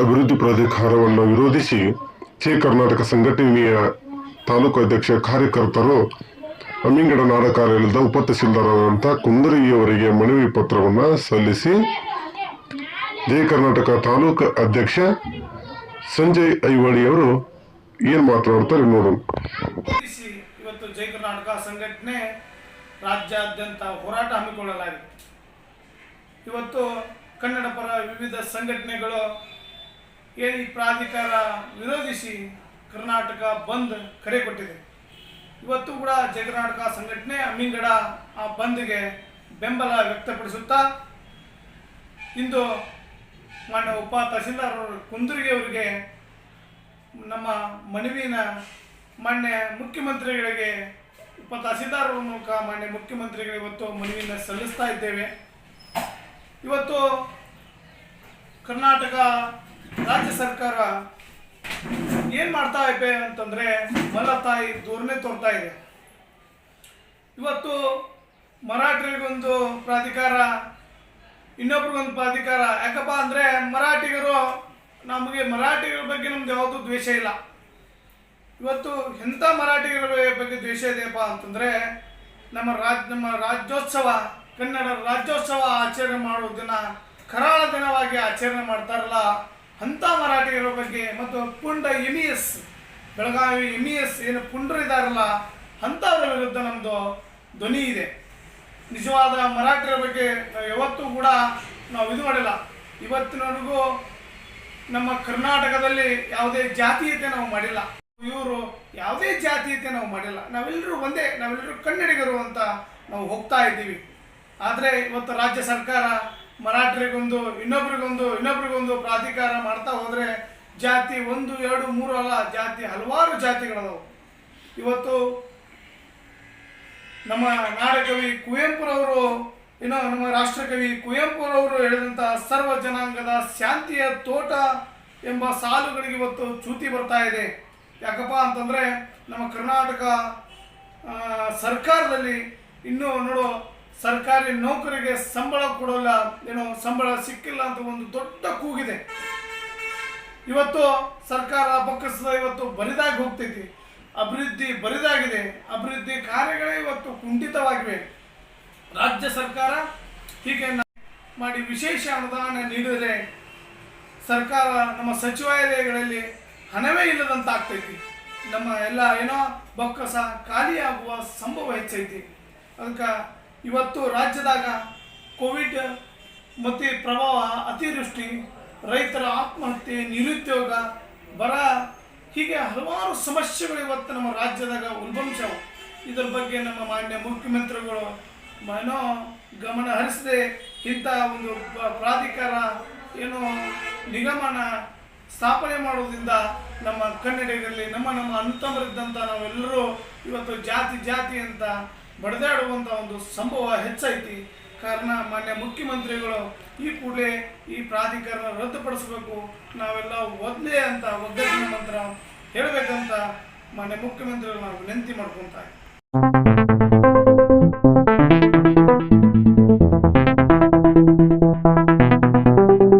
ಅಭಿವೃದ್ಧಿ ಪ್ರಾಧಿಕಾರವನ್ನು ವಿರೋಧಿಸಿ ಸಿ ಕರ್ನಾಟಕ ಸಂಘಟನೆಯ ತಾಲೂಕು ಅಧ್ಯಕ್ಷ ಕಾರ್ಯಕರ್ತರು ಅಮ್ಮಿಂಗಡ ನಾಡ ಕಾರ್ಯಾಲಯದ ಉಪ ತಹಸೀಲ್ದಾರರಾದಂಥ ಕುಂದರಿಯವರಿಗೆ ಮನವಿ ಪತ್ರವನ್ನು ಸಲ್ಲಿಸಿ ಜಯ ಕರ್ನಾಟಕ ತಾಲೂಕು ಅಧ್ಯಕ್ಷ ಸಂಜಯ್ ಐವಾಳಿ ಅವರು ಏನ್ ಮಾತನಾಡ್ತಾರೆ ನೋಡೋಣ ಇವತ್ತು ಜಯ ಕರ್ನಾಟಕ ಸಂಘಟನೆ ರಾಜ್ಯಾದ್ಯಂತ ಹೋರಾಟ ಹಮ್ಮಿಕೊಳ್ಳಲಾಗಿದೆ. ಇವತ್ತು ಕನ್ನಡ ಪರ ವಿವಿಧ ಸಂಘಟನೆಗಳು ಏನು ಈ ಪ್ರಾಧಿಕಾರ ವಿರೋಧಿಸಿ ಕರ್ನಾಟಕ ಬಂದ್ ಕರೆ ಕೊಟ್ಟಿದೆ. ಇವತ್ತು ಕೂಡ ಜಗನಾಟಕ ಸಂಘಟನೆ ಅಮ್ಮಿಂಗಡ ಆ ಬಂದ್ಗೆ ಬೆಂಬಲ ವ್ಯಕ್ತಪಡಿಸುತ್ತಾ, ಇಂದು ಮಾನ್ಯ ಉಪ ತಹಸೀಲ್ದಾರ್ ಕುಂದರ್ಗಿ ಅವರಿಗೆ ನಮ್ಮ ಮನವಿನ ಮಾನ್ಯ ಮುಖ್ಯಮಂತ್ರಿಗಳಿಗೆ, ಉಪ ತಹಸೀಲ್ದಾರ್ ಮೂಲಕ ಮಾನ್ಯ ಮುಖ್ಯಮಂತ್ರಿಗಳಿಗೆ ಇವತ್ತು ಮನವಿನ ಸಲ್ಲಿಸ್ತಾ ಇದ್ದೇವೆ. ಇವತ್ತು ಕರ್ನಾಟಕ ರಾಜ್ಯ ಸರ್ಕಾರ ಏನು ಮಾಡ್ತಾ ಇದೆ ಅಂತಂದರೆ ಮಲತಾಯಿ ಧೋರಣೆ ತೋರ್ತಾ ಇದೆ. ಇವತ್ತು ಮರಾಠರಿಗೊಂದು ಪ್ರಾಧಿಕಾರ, ಇನ್ನೊಬ್ರಿಗೊಂದು ಪ್ರಾಧಿಕಾರ. ಯಾಕಪ್ಪ ಅಂದರೆ ಮರಾಠಿಗರು ನಮಗೆ ಮರಾಠಿಗರ ಬಗ್ಗೆ ನಮ್ಗೆ ಯಾವುದು ದ್ವೇಷ ಇಲ್ಲ. ಇವತ್ತು ಎಂಥ ಮರಾಠಿಗರ ಬಗ್ಗೆ ದ್ವೇಷ ಇದೆಯಪ್ಪ ಅಂತಂದರೆ ನಮ್ಮ ರಾಜ್, ನಮ್ಮ ರಾಜ್ಯೋತ್ಸವ, ಕನ್ನಡ ರಾಜ್ಯೋತ್ಸವ ಆಚರಣೆ ಮಾಡುವ ದಿನ ಕರಾಳ ದಿನವಾಗಿ ಆಚರಣೆ ಮಾಡ್ತಾರಲ್ಲ ಅಂಥ ಮರಾಠಿಗರ ಬಗ್ಗೆ ಮತ್ತು ಪುಂಡ M S Belagavi M S ಏನು ಪುಂಡ್ರು ಇದ್ದಾರಲ್ಲ ಅಂಥವ್ರ ವಿರುದ್ಧ ನಮ್ಮದು ಧ್ವನಿ ಇದೆ. ನಿಜವಾದ ಮರಾಠಿಗರ ಬಗ್ಗೆ ಯಾವತ್ತೂ ಕೂಡ ನಾವು ಇದು ಮಾಡಿಲ್ಲ. ಇವತ್ತಿನವರೆಗೂ ನಮ್ಮ ಕರ್ನಾಟಕದಲ್ಲಿ ಯಾವುದೇ ಜಾತೀಯತೆ ನಾವು ಮಾಡಿಲ್ಲ. ಇವರು ಯಾವುದೇ ಜಾತೀಯತೆ ನಾವು ಮಾಡಿಲ್ಲ. ನಾವೆಲ್ಲರೂ ಒಂದೇ ನಾವೆಲ್ಲರೂ ಕನ್ನಡಿಗರು ಅಂತ ನಾವು ಹೋಗ್ತಾ ಇದ್ದೀವಿ. ಆದರೆ ಇವತ್ತು ರಾಜ್ಯ ಸರ್ಕಾರ ಮರಾಠರಿಗೊಂದು, ಇನ್ನೊಬ್ರಿಗೊಂದು ಇನ್ನೊಬ್ರಿಗೊಂದು ಪ್ರಾಧಿಕಾರ ಮಾಡ್ತಾ ಹೋದರೆ ಜಾತಿ ಒಂದು, ಎರಡು, ಮೂರು ಅಲ್ಲ, ಜಾತಿ ಹಲವಾರು ಜಾತಿಗಳದಾವು. ಇವತ್ತು ನಮ್ಮ ನಾಡಕವಿ ಕುವೆಂಪುರವರು, ಏನೋ ನಮ್ಮ ರಾಷ್ಟ್ರಕವಿ ಕುವೆಂಪುರವರು ಹೇಳಿದಂಥ ಸರ್ವ ಜನಾಂಗದ ಶಾಂತಿಯ ತೋಟ ಎಂಬ ಸಾಲುಗಳಿಗೆ ಇವತ್ತು ಚ್ಯೂತಿ ಬರ್ತಾ ಇದೆ. ಯಾಕಪ್ಪ ಅಂತಂದರೆ ನಮ್ಮ ಕರ್ನಾಟಕ ಸರ್ಕಾರದಲ್ಲಿ ಇನ್ನೂ ನೋಡು ಸರ್ಕಾರಿ ನೌಕರಿಗೆ ಸಂಬಳ ಕೊಡೋಲ್ಲ, ಏನೋ ಸಂಬಳ ಸಿಕ್ಕಿಲ್ಲ ಅಂತ ಒಂದು ದೊಡ್ಡ ಕೂಗಿದೆ. ಇವತ್ತು ಸರ್ಕಾರ ಬೊಕ್ಕಸದ ಇವತ್ತು ಬರಿದಾಗಿ ಹೋಗ್ತೈತಿ. ಅಭಿವೃದ್ಧಿ ಬರಿದಾಗಿದೆ. ಅಭಿವೃದ್ಧಿ ಕಾರ್ಯಗಳೇ ಇವತ್ತು ಕುಂಠಿತವಾಗಿವೆ. ರಾಜ್ಯ ಸರ್ಕಾರ ಹೀಗೆ ಮಾಡಿ ವಿಶೇಷ ಅನುದಾನ ನೀಡಿದರೆ ಸರ್ಕಾರ ನಮ್ಮ ಸಚಿವಾಲಯಗಳಲ್ಲಿ ಹಣವೇ ಇಲ್ಲದಂತ ಆಗ್ತೈತಿ ನಮ್ಮ ಎಲ್ಲ ಏನೋ ಬೊಕ್ಕಸ ಖಾಲಿಯಾಗುವ ಸಂಭವ ಹೆಚ್ಚೈತಿ. ಅದಕ್ಕೆ ಇವತ್ತು ರಾಜ್ಯದಾಗ ಕೋವಿಡ್ ಮತ್ತು ಪ್ರಭಾವ ಅತಿವೃಷ್ಟಿ, ರೈತರ ಆತ್ಮಹತ್ಯೆ, ನಿರುದ್ಯೋಗ, ಬರ, ಹೀಗೆ ಹಲವಾರು ಸಮಸ್ಯೆಗಳು ಇವತ್ತು ನಮ್ಮ ರಾಜ್ಯದಾಗ ಉಲ್ಬಂಶವು ಇದರ ಬಗ್ಗೆ ನಮ್ಮ ಮಾನ್ಯ ಮುಖ್ಯಮಂತ್ರಿಗಳು ಏನೋ ಗಮನ ಹರಿಸದೆ ಇಂಥ ಒಂದು ಪ್ರಾಧಿಕಾರ ಏನು ನಿಗಮನ ಸ್ಥಾಪನೆ ಮಾಡೋದ್ರಿಂದ ನಮ್ಮ ಕನ್ನಡಿಗರಲ್ಲಿ, ನಮ್ಮ ನಮ್ಮ ಅಂತಮರಿದ್ದಂಥ ನಾವೆಲ್ಲರೂ ಇವತ್ತು ಜಾತಿ ಜಾತಿ ಅಂತ ಬಡದಾಡುವಂಥ ಒಂದು ಸಂಭವ ಹೆಚ್ಚೈತಿ ಕಾರಣ ಮಾನ್ಯ ಮುಖ್ಯಮಂತ್ರಿಗಳು ಈ ಕೂಡಲೇ ಈ ಪ್ರಾಧಿಕಾರನ ರದ್ದುಪಡಿಸಬೇಕು ನಾವೆಲ್ಲ ಒದ್ಲೇ ಅಂತ ಒಗ್ಗಟ್ಟಿನ ಮಂತ್ರ ಹೇಳಬೇಕಂತ ಮಾನ್ಯ ಮುಖ್ಯಮಂತ್ರಿಗಳು ನಾವು ವಿನಂತಿ ಮಾಡ್ಕೊತಾ.